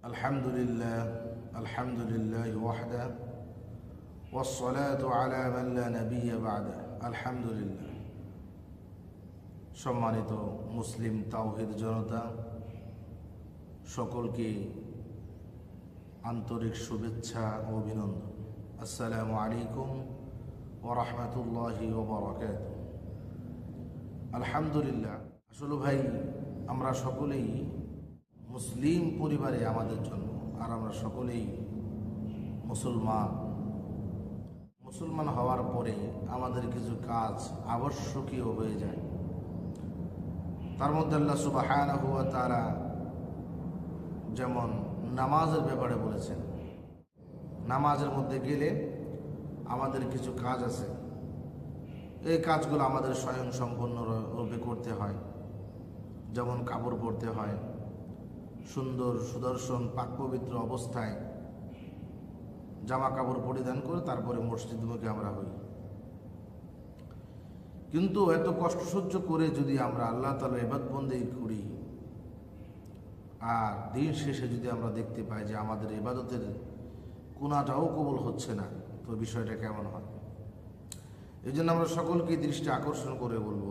الحمد لله الحمد لله وحده والصلاة على من لا نبي بعده الحمد لله সম্মানিত মুসলিম তাওহিদ জনতা সকলকে আন্তরিক শুভেচ্ছা ও অভিনন্দন আসসালামু আলাইকুম ও রহমতুল্লাহি ওবরাকাত আলহামদুলিল্লাহ আসলে ভাই আমরা সকলেই মুসলিম পরিবারে আমাদের জন্ম আর আমরা সকলেই মুসলমান। মুসলমান হওয়ার পরে আমাদের কিছু কাজ আবশ্যকীয় হয়ে যায়। তার মধ্যে আল্লাহ সুবাহানা হুয়া তারা যেমন নামাজের ব্যাপারে বলেছেন, নামাজের মধ্যে গেলে আমাদের কিছু কাজ আছে। এই কাজগুলো আমাদের স্বয়ং সম্পন্ন রূপে করতে হয়। যেমন কাপড় পরতে হয় সুন্দর সুদর্শন, পাক পবিত্র অবস্থায় জামা কাপড় পরিধান করে তারপরে মসজিদমুখে আমরা হই। কিন্তু এত কষ্ট সহ্য করে যদি আমরা আল্লাহ তালা এবাদবন্দি করি, আর দিন শেষে যদি আমরা দেখতে পাই যে আমাদের এবাদতের কোনাটাও কবল হচ্ছে না, তো বিষয়টা কেমন হয়? এই জন্য আমরা সকলকে দৃষ্টি আকর্ষণ করে বলব,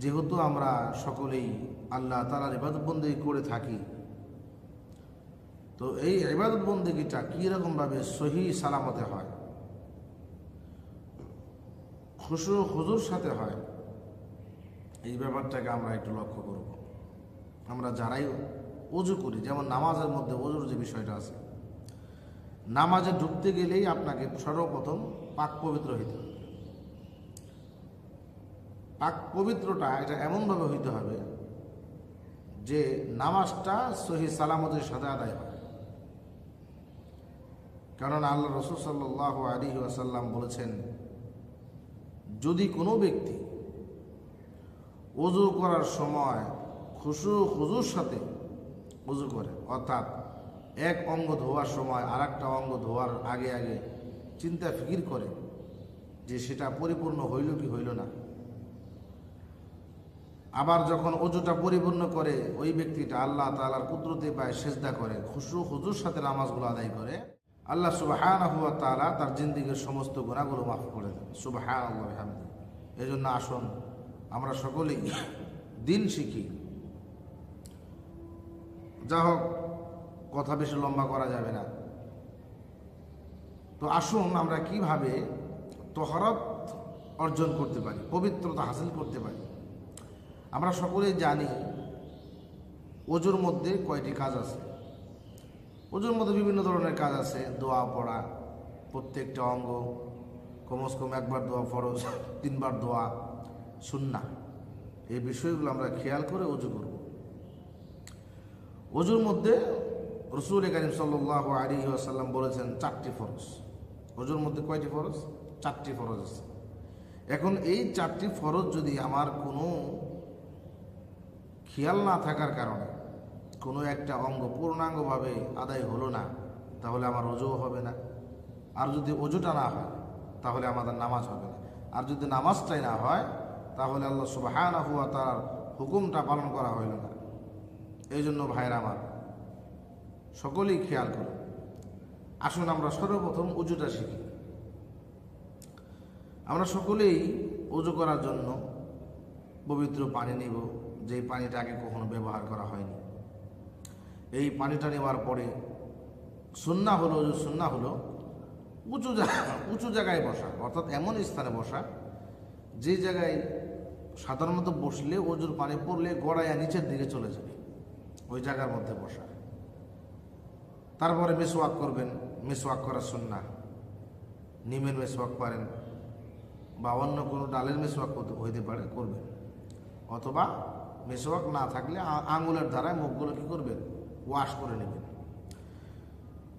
যেহেতু আমরা সকলেই আল্লাহ তালার ইবাদতবন্দি করে থাকি। তো এই ইবাদতবন্দিটা কীরকমভাবে সহি সালামতে হয়? খুশু হুজুর সাথে হয়? এই ব্যাপারটাকে আমরা একটু লক্ষ্য করব। আমরা যারাই অজু করি, যেমন নামাজের মধ্যে অজুর যে বিষয়টা আছে, নামাজে ঢুকতে গেলেই আপনাকে সর্বপ্রথম পাক পবিত্র হইতে হবে। পাক পবিত্রটা এটা এমনভাবে হইতে হবে যে নামাজটা সহি সালামতের সাথে আদায় হয়। কারণ আল্লাহ রসুল সাল্লাহ আলী আসাল্লাম বলেছেন, যদি কোনো ব্যক্তি অজু করার সময় খুশু খুজুর সাথে উজু করে, অর্থাৎ এক অঙ্গ ধোয়ার সময় আর একটা অঙ্গ ধোয়ার আগে আগে চিন্তা ফিকির করে যে সেটা পরিপূর্ণ হইল কি হইল না আবার যখন অজুটা পরিপূর্ণ করে, ওই ব্যক্তিটা আল্লাহ তালার কুদরতে পায়, সেজদা করে খুশু হুজুর সাথে নামাজগুলো আদায় করে, আল্লাহ সুবাহান হুয়া তালা তার জিন্দিগির সমস্ত গুণাগুলো মাফ করে দেন। হামদি এই জন্য আসুন, আমরা সকলেই দিন শিখি। যা হোক, কথা বেশি লম্বা করা যাবে না। তো আসুন আমরা কীভাবে তহরত অর্জন করতে পারি, পবিত্রতা হাসিল করতে পারি। আমরা সকলেই জানি অজুর মধ্যে কয়টি কাজ আছে। অজুর মধ্যে বিভিন্ন ধরনের কাজ আছে। দোয়া পড়া, প্রত্যেকটা অঙ্গ, কমস কম একবার দোয়া ফরজ, তিনবার দোয়া সুন্না এই বিষয়গুলো আমরা খেয়াল করে অজু করব। অজুর মধ্যে রসুল করিম সাল্লাহ আলী আসাল্লাম বলেছেন, চারটি ফরজ। অজুর মধ্যে কয়টি ফরজ? চারটি ফরজ আছে। এখন এই চারটি ফরজ যদি আমার কোনো খেয়াল না থাকার কারণে কোনো একটা অঙ্গ পূর্ণাঙ্গভাবে আদায় হলো না, তাহলে আমার অজুও হবে না। আর যদি অজুটা না হয়, তাহলে আমাদের নামাজ হবে না। আর যদি নামাজটাই না হয়, তাহলে আল্লাহ সুবাহানা হুয়া তার হুকুমটা পালন করা হইল না। এই জন্য ভাইরা আমার, সকলেই খেয়াল করে। আসুন আমরা সর্বপ্রথম উজুটা শিখি। আমরা সকলেই উজু করার জন্য পবিত্র পানি নিব। যেই পানিটা আগে কখনো ব্যবহার করা হয়নি। এই পানিটা নেওয়ার পরে সুন্না হলো যে সুন্না হলো উঁচু উঁচু জায়গায় বসা, অর্থাৎ এমন স্থানে বসা, যে জায়গায় সাধারণত বসলে ওজুর পানি পড়লে গড়াইয়া নিচের দিকে চলে যাবে, ওই জায়গার মধ্যে বসা। তারপরে মেসওয়াক করবেন, মেসওয়াক করার সুন্না। নিমের মেসওয়াক পারেন বা অন্য কোনো ডালের মেসওয়াক হইতে পারে, করবেন। অথবা মেসওয়াক না থাকলে আঙুলের দ্বারায় মুখগুলো কী করবেন? ওয়াশ করে নেবেন।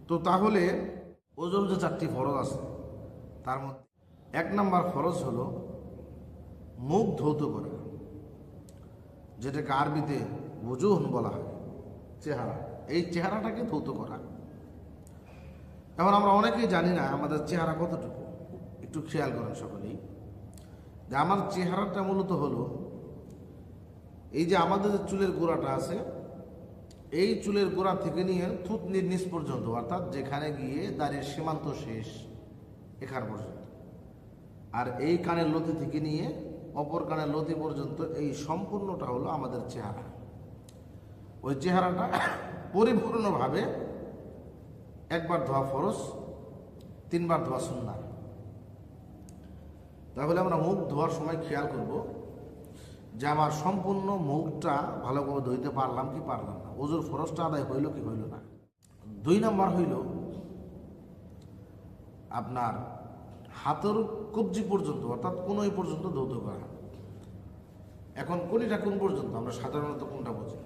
তো তাহলে ওজন যে চারটি ফরজ আছে, তার মধ্যে এক নম্বর ফরজ হলো মুখ ধৌত করা, যেটাকে আরবিতে বুজুহন বলা হয়, চেহারা। এই চেহারাটাকে ধৌত করা। এখন আমরা অনেকেই জানি না আমাদের চেহারা কতটুকু। একটু খেয়াল করেন সকলেই। যে আমার চেহারাটা মূলত হলো এই যে আমাদের যে চুলের গোড়াটা আছে, এই চুলের গোড়া থেকে নিয়ে থুতনির নিচ পর্যন্ত, অর্থাৎ যেখানে গিয়ে দাড়ির সীমান্ত শেষ, এখান পর্যন্ত। আর এই কানের লতি থেকে নিয়ে অপর কানের লতি পর্যন্ত এই সম্পূর্ণটা হলো আমাদের চেহারা। ওই চেহারাটা পরিপূর্ণভাবে একবার ধোয়া ফরজ, তিনবার ধোয়া সুন্নাহ। তাহলে আমরা মুখ ধোয়ার সময় খেয়াল করব যে আমার সম্পূর্ণ মুখটা ভালোভাবে ধুইতে পারলাম কি পারলাম না। ওজোর ফরজটা আদায় হইল কি হইল না। দুই নম্বর হইল, আপনার হাতের কবজি পর্যন্ত, অর্থাৎ কোনোই পর্যন্ত ধৌত করা এখন কোনটা কোন পর্যন্ত, আমরা সাধারণত কোনটা বুঝি?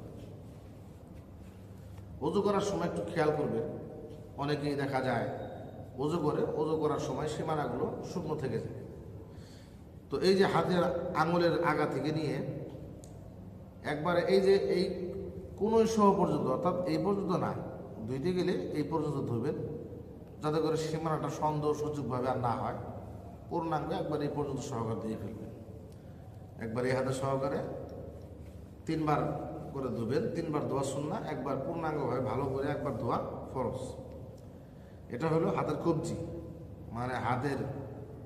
অজু করার সময় একটু খেয়াল করবেন, অনেকেই দেখা যায় অজু করে অজু করার সময় সীমানাগুলো শুকনো থেকে যায়। তো এই যে হাতের আঙুলের আগা থেকে নিয়ে একবারে এই যে এই কোন সহ পর্যন্ত, অর্থাৎ এই পর্যন্ত না, ধুইতে গেলে এই পর্যন্ত ধুবেন যাতে করে সীমানাটা সন্দেহ সুযোগভাবে আর না হয়। পূর্ণাঙ্গ একবার এই পর্যন্ত সহকার দিয়ে ফেলবেন। একবার এই হাতে সহকারে তিনবার করে ধুবেন, তিনবার ধোয়া শুননা একবার পূর্ণাঙ্গভাবে ভালো করে একবার ধোয়া ফরজ। এটা হলো হাতের কবজি মানে হাতের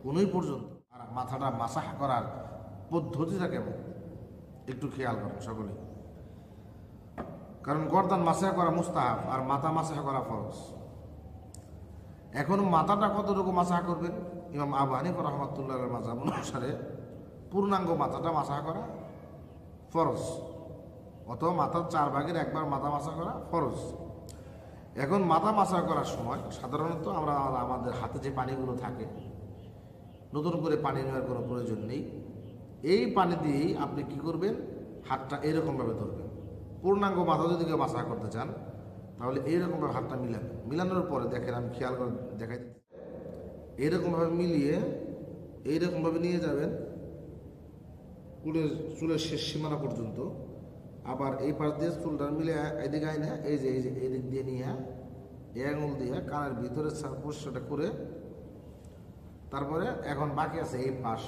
কোনোই পর্যন্ত মাথাটা মাসাহ করার পদ্ধতিটা কেমন একটু খেয়াল করেন সকলে কারণ গর্দান মাসাহ করা মুস্তাহাব আর মাথা মাসাহ করা ফরজ। এখন মাথাটা কতটুকু মাসাহ করবেন? ইমাম আবু রহমতুল্লাহ মাজাব অনুসারে পূর্ণাঙ্গ মাথাটা মাসাহ করা ফরজ। অথবা মাথার চার ভাগের একবার মাথা মাসা করা ফরজ। এখন মাথা মাসা করার সময় সাধারণত আমরা আমাদের হাতে যে পানিগুলো থাকে নতুন করে পানি নেওয়ার কোনো প্রয়োজন নেই। এই পানি দিয়েই আপনি কি করবেন? হাতটা এরকমভাবে ধরবেন। পূর্ণাঙ্গ মাথা যদি কেউ মাসা করতে চান, তাহলে এইরকমভাবে হাতটা মিলাবেন মিলানোর পরে দেখেন, আমি খেয়াল করে দেখাই। এইরকমভাবে মিলিয়ে এইরকমভাবে নিয়ে যাবেন। চুলের চুলের শেষ সীমানা পর্যন্ত। আবার এই পাশ দিয়ে চুলটা মিলে এদিকে আইনে, এই যে এই যে, এদিক দিয়ে নিয়ে এই আঙুল দিয়ে কানের ভিতরে পরিষ্কারটা করে তারপরে এখন বাকি আছে এই পাশ।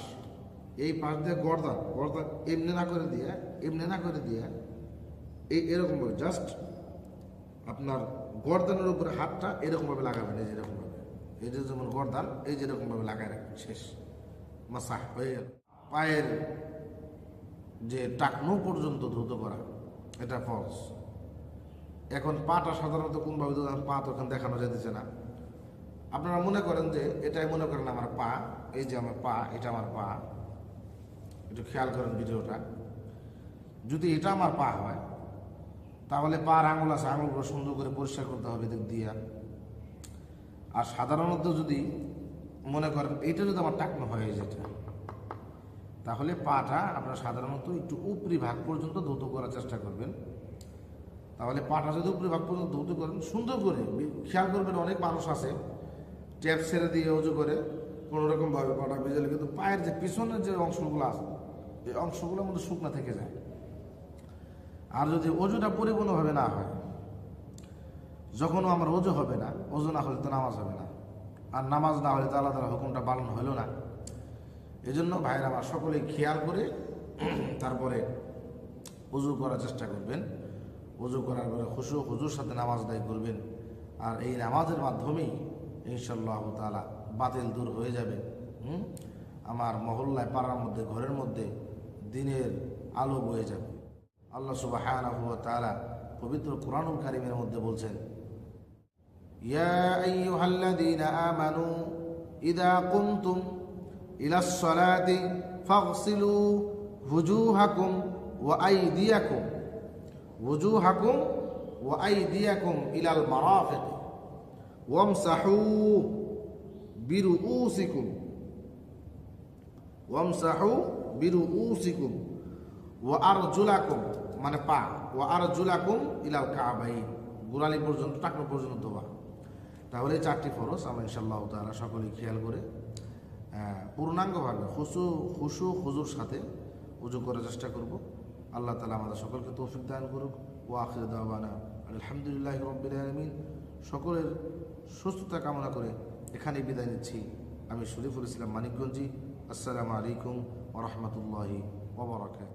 এই পাশ দিয়ে গর্দান গর্দান এমনি না করে দিয়ে, এমনি না করে দিয়ে, এই এরকমভাবে জাস্ট আপনার গর্দানের উপরে হাতটা এরকমভাবে লাগাবেন, এই যেরকমভাবে এই যে যেমন গর্দান, এই যেরকমভাবে লাগায় রাখবেন, শেষ। মাসাহ, হয়ে গেল। পায়ের যে টাকনো পর্যন্ত ধুত করা, এটা ফলস এখন পাটা সাধারণত কোনভাবে পা তো এখন দেখানো যেতেছে না। আপনারা মনে করেন যে এটাই মনে করেন আমার পা, এই যে আমার পা, এটা আমার পা। একটু খেয়াল করেন ভিডিওটা। যদি এটা আমার পা হয়, তাহলে পার আঙুল আছে, আঙুলগুলো সুন্দর করে পরিষ্কার করতে হবে দিক দিয়ে। আর সাধারণত যদি মনে করেন এটা যদি আমার টাকনো হয় যেটা তাহলে পাটা আপনারা সাধারণত একটু উপরি ভাগ পর্যন্ত ধৌত করার চেষ্টা করবেন। তাহলে পাটা যদি উপরি ভাগ পর্যন্ত ধৌত করেন, সুন্দর করে, খেয়াল করবেন অনেক মানুষ আছে ট্যাপ ছেড়ে দিয়ে উজু করে কোনো রকমভাবে পাটা ভিজালে কিন্তু পায়ের যে পিছনের যে অংশগুলো আছে, এই অংশগুলোর মধ্যে শুকনা থেকে যায়। আর যদি অজুটা পরিপূর্ণভাবে না হয়, যখনও আমার অজু হবে না অজু না হলে তো নামাজ হবে না। আর নামাজ না হলে তো আল্লাহ তালা হুকুমটা পালন হলো না। এজন্য ভাইরা আমার সকলেই খেয়াল করে তারপরে উজু করার চেষ্টা করবেন। উজু করার পরে খুশু, হুজুর সাথে নামাজ আদায় করবেন। আর এই নামাজের মাধ্যমেই ইনশাল্লাহ তালা বাতিল দূর হয়ে যাবে হুম? আমার মহল্লায় পাড়ার মধ্যে ঘরের মধ্যে দিনের আলো বয়ে যাবে আল্লাহ সুবাহ তালা পবিত্র কোরআনুল কারিমের মধ্যে বলছেন يا أيها الذين آمنوا إذا قمتم إلى الصلاة فاغسلوا وجوهكم وأيديكم وجوهكم وأيديكم إلى المرافق ওয়ামসাহু বিরু উসিকুম ওয়ামসাহু বিরু উসিকুম ও আর জুলাকুম মানে পা। ও আর জুলাকুম ইলাল কাবাই গোড়ালি পর্যন্ত, টাকনো পর্যন্ত দোয়া। তাহলে চারটি ফরজ আমরা ইনশাল্লাহ তারা সকলেই খেয়াল করে পূর্ণাঙ্গভাবে হুসু হুসু হুজুর সাথে উজু করার চেষ্টা করব। আল্লাহ তালা আমাদের সকলকে তৌফিক দান করুক। ওয়াখির দাওয়ানা আলহামদুলিল্লাহ রবিল সকলের সুস্থতা কামনা করে এখানেই বিদায় নিচ্ছি। আমি শরীফুল ইসলাম মানিকগঞ্জি। আসসালামু আলাইকুম ওরহমতুল্লাহি ওবরাকাত